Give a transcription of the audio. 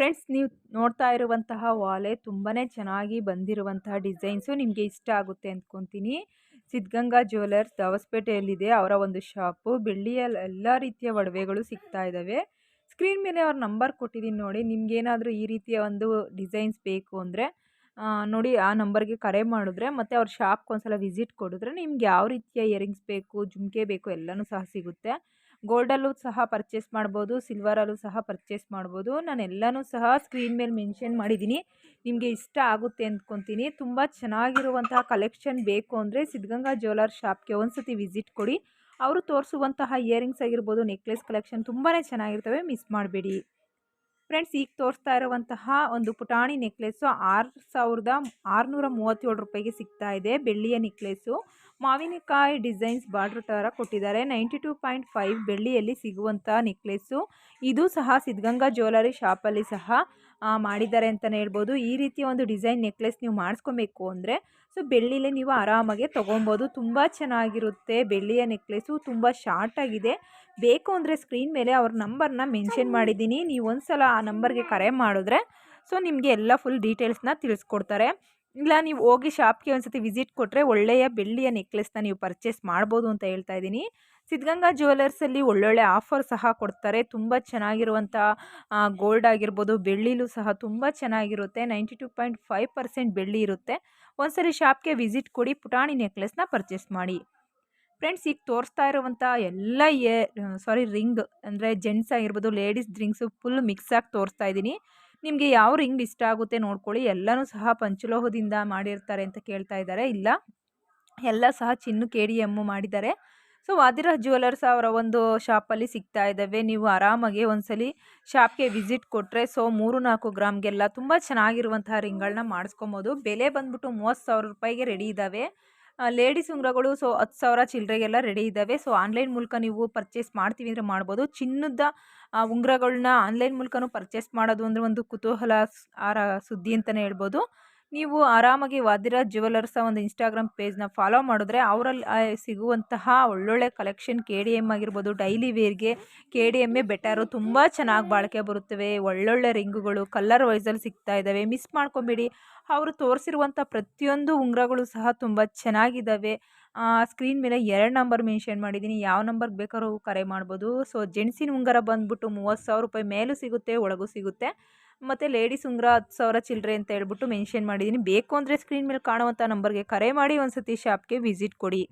Friends, ನೀವು ನೋಡ್ತಾ ಇರುವಂತಹ ವಾಲೆ ತುಂಬಾ ಚೆನ್ನಾಗಿ ಬಂದಿರುವಂತಹ ಡಿಸೈನ್ಸು ನಿಮಗೆ ಇಷ್ಟ ಆಗುತ್ತೆ ಅಂದ್ಕೊತೀನಿ. ಸಿದ್ಧಗಂಗಾ ಜ್ಯುವೆಲರ್ಸ್ ದಾವಸ್ಪೇಟೆಯಲ್ಲಿದೆ. ಅವರ ಒಂದು ಶಾಪು. ಬೆಳ್ಳಿಯಲ್ಲಿ ಎಲ್ಲ ರೀತಿಯ ಒಡವೆಗಳು ಸಿಗ್ತಾ ಇದ್ದಾವೆ ಸ್ಕ್ರೀನ್ ಮೇಲೆ ಅವ್ರ ನಂಬರ್ ಕೊಟ್ಟಿದ್ದೀನಿ ನೋಡಿ. ನಿಮ್ಗೇನಾದರೂ ಈ ರೀತಿಯ ಒಂದು ಡಿಸೈನ್ಸ್ ಬೇಕು ಅಂದರೆ ನೋಡಿ ಆ ನಂಬರ್ಗೆ ಕರೆ ಮಾಡಿದ್ರೆ, ಮತ್ತು ಅವ್ರ ಶಾಪ್ಗೆ ಒಂದ್ಸಲ ವಿಸಿಟ್ ಕೊಡಿದ್ರೆ ನಿಮ್ಗೆ ಯಾವ ರೀತಿಯ ಇಯರಿಂಗ್ಸ್ ಬೇಕು, ಜುಮ್ಕೆ ಬೇಕು ಎಲ್ಲನೂ ಸಹ ಸಿಗುತ್ತೆ. ಗೋಲ್ಡಲ್ಲೂ ಸಹ ಪರ್ಚೇಸ್ ಮಾಡ್ಬೋದು ಸಿಲ್ವರಲ್ಲೂ ಸಹ ಪರ್ಚೇಸ್ ಮಾಡ್ಬೋದು. ನಾನು ಎಲ್ಲನೂ ಸಹ ಸ್ಕ್ರೀನ್ ಮೇಲೆ ಮೆನ್ಷನ್ ಮಾಡಿದ್ದೀನಿ ನಿಮಗೆ ಇಷ್ಟ ಆಗುತ್ತೆ ಅಂದ್ಕೊತೀನಿ ತುಂಬ ಚೆನ್ನಾಗಿರುವಂತಹ ಕಲೆಕ್ಷನ್ ಬೇಕು ಅಂದರೆ ಸಿದ್ಧಗಂಗಾ ಜ್ಯುವೆಲರ್ ಶಾಪ್ಗೆ ಒಂದು ವಿಸಿಟ್ ಕೊಡಿ. ಅವರು ತೋರಿಸುವಂತಹ ಇಯರಿಂಗ್ಸ್ ಆಗಿರ್ಬೋದು ನೆಕ್ಲೆಸ್ ಕಲೆಕ್ಷನ್ ತುಂಬಾ ಚೆನ್ನಾಗಿರ್ತವೆ. ಮಿಸ್ ಮಾಡಬೇಡಿ. ಫ್ರೆಂಡ್ಸ್ ಈಗ ತೋರಿಸ್ತಾ ಇರುವಂತಹ ಒಂದು ಪುಟಾಣಿ ನೆಕ್ಲೆಸ್ಸು ಆರು ಸಾವಿರದ ಆರುನೂರ ಮೂವತ್ತೇಳು ರೂಪಾಯಿಗೆ ಸಿಗ್ತಾ ಇದೆ. ಬೆಳ್ಳಿಯ ನೆಕ್ಲೆಸ್ಸು ಮಾವಿನಕಾಯಿ ಡಿಸೈನ್ಸ್ ಬಾರ್ಡ್ರ್ ಥರ ಕೊಟ್ಟಿದ್ದಾರೆ. ನೈಂಟಿ ಟು ಪಾಯಿಂಟ್ ಫೈವ್ ಬೆಳ್ಳಿಯಲ್ಲಿ ಸಿಗುವಂಥ ನೆಕ್ಲೆಸ್ಸು. ಇದು ಸಹ ಸಿದ್ಧಗಂಗಾ ಜ್ಯುವೆಲರಿ ಶಾಪಲ್ಲಿ ಸಹ ಮಾಡಿದ್ದಾರೆ ಅಂತಲೇ ಹೇಳ್ಬೋದು. ಈ ರೀತಿಯ ಒಂದು ಡಿಸೈನ್ ನೆಕ್ಲೆಸ್ ನೀವು ಮಾಡಿಸ್ಕೊಬೇಕು ಅಂದರೆ, ಸೊ, ಬೆಳ್ಳಿಲೇ ನೀವು ಆರಾಮಾಗೆ ತೊಗೊಬೋದು. ತುಂಬ ಚೆನ್ನಾಗಿರುತ್ತೆ ಬೆಳ್ಳಿಯ ನೆಕ್ಲೆಸ್ಸು. ತುಂಬ ಶಾರ್ಟಾಗಿದೆ ಬೇಕು ಅಂದರೆ ಸ್ಕ್ರೀನ್ ಮೇಲೆ ಅವ್ರ ನಂಬರ್ನ ಮೆನ್ಷನ್ ಮಾಡಿದ್ದೀನಿ. ನೀವು ಒಂದು ಸಲ ಆ ನಂಬರ್ಗೆ ಕರೆ ಮಾಡಿದ್ರೆ, ಸೊ, ನಿಮಗೆ ಎಲ್ಲ ಫುಲ್ ಡೀಟೇಲ್ಸ್ನ ತಿಳಿಸ್ಕೊಡ್ತಾರೆ. ಇಲ್ಲ, ನೀವು ಹೋಗಿ ಶಾಪ್ಗೆ ಒಂದು ಸತಿ ವಿಸಿಟ್ ಕೊಟ್ಟರೆ ಒಳ್ಳೆಯ ಬೆಳ್ಳಿಯ ನೆಕ್ಲೆಸ್ನ ನೀವು ಪರ್ಚೇಸ್ ಮಾಡ್ಬೋದು ಅಂತ ಹೇಳ್ತಾ ಇದ್ದೀನಿ. ಸಿದ್ಧಗಂಗಾ ಜ್ಯುವೆಲರ್ಸಲ್ಲಿ ಒಳ್ಳೊಳ್ಳೆ ಆಫರ್ ಸಹ ಕೊಡ್ತಾರೆ. ತುಂಬ ಚೆನ್ನಾಗಿರುವಂಥ ಗೋಲ್ಡ್ ಆಗಿರ್ಬೋದು, ಬೆಳ್ಳಿಲೂ ಸಹ ತುಂಬ ಚೆನ್ನಾಗಿರುತ್ತೆ. Ninety two point five percent ಬೆಳ್ಳಿ ಇರುತ್ತೆ. ಒಂದ್ಸರಿ ಶಾಪ್ಗೆ ವಿಸಿಟ್ ಕೊಡಿ, ಪುಟಾಣಿ ನೆಕ್ಲೆಸ್ನ ಪರ್ಚೇಸ್ ಮಾಡಿ. ಫ್ರೆಂಡ್ಸ್, ಈಗ ತೋರಿಸ್ತಾ ಇರುವಂಥ ಎಲ್ಲ ಏ ಸಾರಿ ರಿಂಗ್, ಅಂದರೆ ಜೆಂಟ್ಸ್ ಆಗಿರ್ಬೋದು, ಲೇಡೀಸ್ ಡ್ರಿಂಕ್ಸು ಫುಲ್ ಮಿಕ್ಸ್ ಆಗಿ ತೋರಿಸ್ತಾ ಇದ್ದೀನಿ. ನಿಮಗೆ ಯಾವ ರಿಂಗ್ ಇಷ್ಟ ಆಗುತ್ತೆ ನೋಡ್ಕೊಳ್ಳಿ. ಎಲ್ಲನೂ ಸಹ ಪಂಚಲೋಹದಿಂದ ಮಾಡಿರ್ತಾರೆ ಅಂತ ಕೇಳ್ತಾ ಇದ್ದಾರೆ. ಇಲ್ಲ, ಎಲ್ಲ ಸಹ ಚಿನ್ನು ಕೆ ಡಿ ಎಮ್ಮು ಮಾಡಿದ್ದಾರೆ. ಸೊ, ವಾದಿರಾಜ್ ಜ್ಯುವೆಲರ್ಸ್ ಅವರ ಒಂದು ಶಾಪಲ್ಲಿ ಸಿಗ್ತಾ ಇದ್ದಾವೆ. ನೀವು ಆರಾಮಾಗಿ ಒಂದ್ಸಲಿ ಶಾಪ್ಗೆ ವಿಸಿಟ್ ಕೊಟ್ಟರೆ ಸೊ, ಮೂರು ನಾಲ್ಕು ಗ್ರಾಮ್ಗೆಲ್ಲ ತುಂಬ ಚೆನ್ನಾಗಿರುವಂತಹ ರಿಂಗ್ಗಳನ್ನ ಮಾಡಿಸ್ಕೊಬೋದು. ಬೆಲೆ ಬಂದ್ಬಿಟ್ಟು ಮೂವತ್ತು ಸಾವಿರ ರೂಪಾಯಿಗೆ ರೆಡಿ ಇದ್ದಾವೆ. ಲೇಡೀಸ್ ಉಂಗುರಗಳು ಸೊ ಹತ್ತು ಸಾವಿರ ಚಿಲ್ಲರೆಗೆಲ್ಲ ರೆಡಿ ಇದ್ದಾವೆ. ಸೊ ಆನ್ಲೈನ್ ಮೂಲಕ ನೀವು ಪರ್ಚೇಸ್ ಮಾಡ್ತೀವಿ ಅಂದರೆ ಮಾಡ್ಬೋದು. ಚಿನ್ನದ ಉಂಗುರಗಳನ್ನ ಆನ್ಲೈನ್ ಮೂಲಕನೂ ಪರ್ಚೇಸ್ ಮಾಡೋದು ಅಂದರೆ ಒಂದು ಕುತೂಹಲ ಆರ, ಸುದ್ದಿ ಅಂತಲೇ ಹೇಳ್ಬೋದು. ನೀವು ಆರಾಮಾಗಿ ವಾದಿರಾಜ್ ಜ್ಯುವೆಲರ್ಸ ಒಂದು ಇನ್ಸ್ಟಾಗ್ರಾಮ್ ಪೇಜ್ನ ಫಾಲೋ ಮಾಡಿದ್ರೆ ಅವರಲ್ಲಿ ಸಿಗುವಂತಹ ಒಳ್ಳೊಳ್ಳೆ ಕಲೆಕ್ಷನ್ ಕೆ ಡಿ ಎಂ ಆಗಿರ್ಬೋದು ಡೈಲಿ ವೇರ್ಗೆ ಕೆ ಡಿ ಎಮ್ಮೆ ಬೆಟರು ತುಂಬ ಚೆನ್ನಾಗಿ ಬಾಳಿಕೆ ಬರುತ್ತವೆ, ಒಳ್ಳೊಳ್ಳೆ ರಿಂಗುಗಳು ಕಲ್ಲರ್ ವೈಸಲ್ಲಿ ಸಿಗ್ತಾ ಇದ್ದಾವೆ ಮಿಸ್ ಮಾಡ್ಕೊಬೇಡಿ. ಅವರು ತೋರಿಸಿರುವಂಥ ಪ್ರತಿಯೊಂದು ಉಂಗುರಗಳು ಸಹ ತುಂಬ ಚೆನ್ನಾಗಿದ್ದಾವೆ ಸ್ಕ್ರೀನ್ ಮೇಲೆ ಎರಡು ನಂಬರ್ ಮೆನ್ಷನ್ ಮಾಡಿದ್ದೀನಿ ಯಾವ ನಂಬರ್ಗೆ ಬೇಕಾದ್ರೂ ಕರೆ ಮಾಡ್ಬೋದು. ಸೊ ಜೆಂಟ್ಸಿನ ಉಂಗರ ಬಂದುಬಿಟ್ಟು ಮೂವತ್ತು ಸಾವಿರ ರೂಪಾಯಿ ಮೇಲೂ ಸಿಗುತ್ತೆ, ಒಳಗೂ ಸಿಗುತ್ತೆ. ಮತ್ತು ಲೇಡೀಸ್ ಉಂಗುರ ಹತ್ತು ಸಾವಿರ ಚಿಲ್ಲರೆ ಅಂತ ಹೇಳ್ಬಿಟ್ಟು ಮೆನ್ಷನ್ ಮಾಡಿದ್ದೀನಿ ಬೇಕು ಅಂದರೆ ಸ್ಕ್ರೀನ್ ಮೇಲೆ ಕಾಣುವಂಥ ನಂಬರ್ಗೆ ಕರೆ ಮಾಡಿ ಒಂದು ಸತಿ ಶಾಪ್ಗೆ ವಿಸಿಟ್ ಕೊಡಿ.